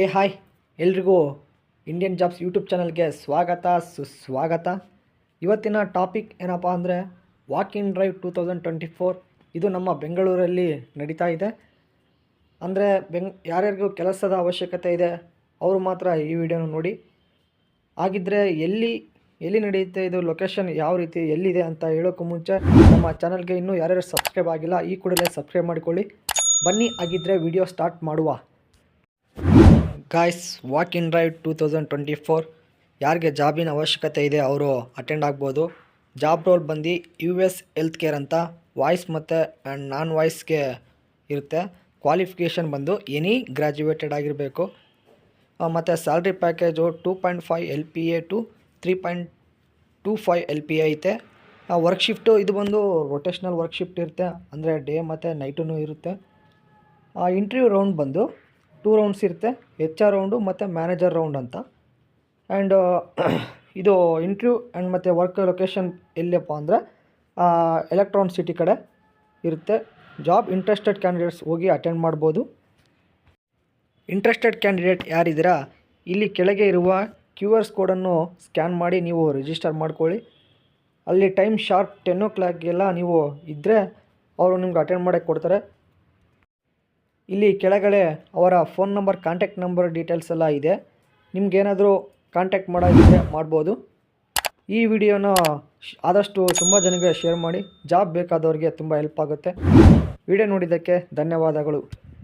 ಏ, ಹಾಯ್. ಎಲ್ರಿಗೂ Indian jobs YouTube ಚಾನಲ್ಗೆ ಸ್ವಾಗತ, ಸುಸ್ವಾಗತ. ಇವತ್ತಿನ ಟಾಪಿಕ್ ಏನಪ್ಪ ಅಂದರೆ walk in drive two thousand twenty four ಇದು ನಮ್ಮ ಬೆಂಗಳೂರಲ್ಲಿ ನಡೀತಾ ಇದೆ. ಅಂದರೆ ಬೆಂಗ್ ಯಾರ್ಯಾರಿಗೂ ಕೆಲಸದ ಅವಶ್ಯಕತೆ ಇದೆ, ಅವರು ಮಾತ್ರ ಈ ವಿಡಿಯೋನ ನೋಡಿ. ಹಾಗಿದ್ದರೆ ಎಲ್ಲಿ ಎಲ್ಲಿ ನಡೆಯುತ್ತೆ ಇದು ಲೊಕೇಶನ್ ಯಾವ ರೀತಿ, ಎಲ್ಲಿದೆ ಅಂತ ಹೇಳೋಕ್ಕೂ ಮುಂಚೆ ನಮ್ಮ ಚಾನಲ್ಗೆ ಇನ್ನೂ ಯಾರ್ಯಾರು ಸಬ್ಸ್ಕ್ರೈಬ್ ಆಗಿಲ್ಲ, ಈ ಕೂಡಲೇ ಸಬ್ಸ್ಕ್ರೈಬ್ ಮಾಡಿಕೊಳ್ಳಿ. ಬನ್ನಿ ಆಗಿದ್ದರೆ ವಿಡಿಯೋ ಸ್ಟಾರ್ಟ್ ಮಾಡುವ. Guys walk in drive two thousand twenty four ಯಾರಿಗೆ ಜಾಬಿನ ಅವಶ್ಯಕತೆ ಇದೆ, ಅವರು ಅಟೆಂಡ್ ಆಗ್ಬೋದು. ಜಾಬ್ ರೋಲ್ ಬಂದು ಯು ಎಸ್ ಹೆಲ್ತ್ ಕೇರ್ ಅಂತ ವಾಯ್ಸ್ ಮತ್ತು ಆ್ಯಂಡ್ ನಾನ್ ವಾಯ್ಸ್ಗೆ ಇರುತ್ತೆ. ಕ್ವಾಲಿಫಿಕೇಷನ್ ಬಂದು ಎನಿ ಗ್ರ್ಯಾಜುಯೇಟೆಡ್ ಆಗಿರಬೇಕು. ಮತ್ತು salary package two point five L P A to three point two five L P A ಐತೆ. ವರ್ಕ್ ಶಿಫ್ಟು ಇದು ಬಂದು ರೊಟೇಷ್ನಲ್ ವರ್ಕ್ ಶಿಫ್ಟ್ ಇರುತ್ತೆ. ಅಂದರೆ ಡೇ ಮತ್ತು ನೈಟೂ ಇರುತ್ತೆ. ಇಂಟರ್ವ್ಯೂ ರೌಂಡ್ ಬಂದು ಟೂ ರೌಂಡ್ಸ್ ಇರುತ್ತೆ ಎಚ್ ಆರ್ ರೌಂಡು ಮತ್ತು ಮ್ಯಾನೇಜರ್ ರೌಂಡ್ ಅಂತ. ಆ್ಯಂಡ್ ಇದು ಇಂಟ್ರ್ಯೂ ಆ್ಯಂಡ್ ಮತ್ತು ವರ್ಕ್ ಲೊಕೇಶನ್ ಎಲ್ಲಿಯಪ್ಪ ಅಂದರೆ ಎಲೆಕ್ಟ್ರಾನ್ ಸಿಟಿ ಕಡೆ ಇರುತ್ತೆ. ಜಾಬ್ ಇಂಟ್ರೆಸ್ಟೆಡ್ ಕ್ಯಾಂಡಿಡೇಟ್ಸ್ ಹೋಗಿ ಅಟೆಂಡ್ ಮಾಡ್ಬೋದು. ಇಂಟ್ರೆಸ್ಟೆಡ್ ಕ್ಯಾಂಡಿಡೇಟ್ ಯಾರಿದ್ದೀರಾ, ಇಲ್ಲಿ ಕೆಳಗೆ ಇರುವ ಕ್ಯೂ ಆರ್ ಕೋಡನ್ನು ಸ್ಕ್ಯಾನ್ ಮಾಡಿ ನೀವು ರಿಜಿಸ್ಟರ್ ಮಾಡ್ಕೊಳ್ಳಿ. ಅಲ್ಲಿ ಟೈಮ್ ಶಾರ್ಪ್ ಟೆನ್ ಓ ಕ್ಲಾಕ್ಗೆಲ್ಲ ನೀವು ಇದ್ದರೆ ಅವರು ನಿಮ್ಗೆ ಅಟೆಂಡ್ ಮಾಡೋಕ್ಕೆ ಕೊಡ್ತಾರೆ. ಇಲ್ಲಿ ಕೆಳಗಡೆ ಅವರ phone number, contact number details ಎಲ್ಲ ಇದೆ. ನಿಮ್ಗೇನಾದರೂ ಕಾಂಟ್ಯಾಕ್ಟ್ ಮಾಡೋದಿದ್ರೆ ಮಾಡ್ಬೋದು. ಈ ವಿಡಿಯೋನ ಆದಷ್ಟು ತುಂಬ ಜನಕ್ಕೆ ಶೇರ್ ಮಾಡಿ, ಜಾಬ್ ಬೇಕಾದವ್ರಿಗೆ ತುಂಬ ಹೆಲ್ಪ್ ಆಗುತ್ತೆ. ವಿಡಿಯೋ ನೋಡಿದ್ದಕ್ಕೆ ಧನ್ಯವಾದಗಳು.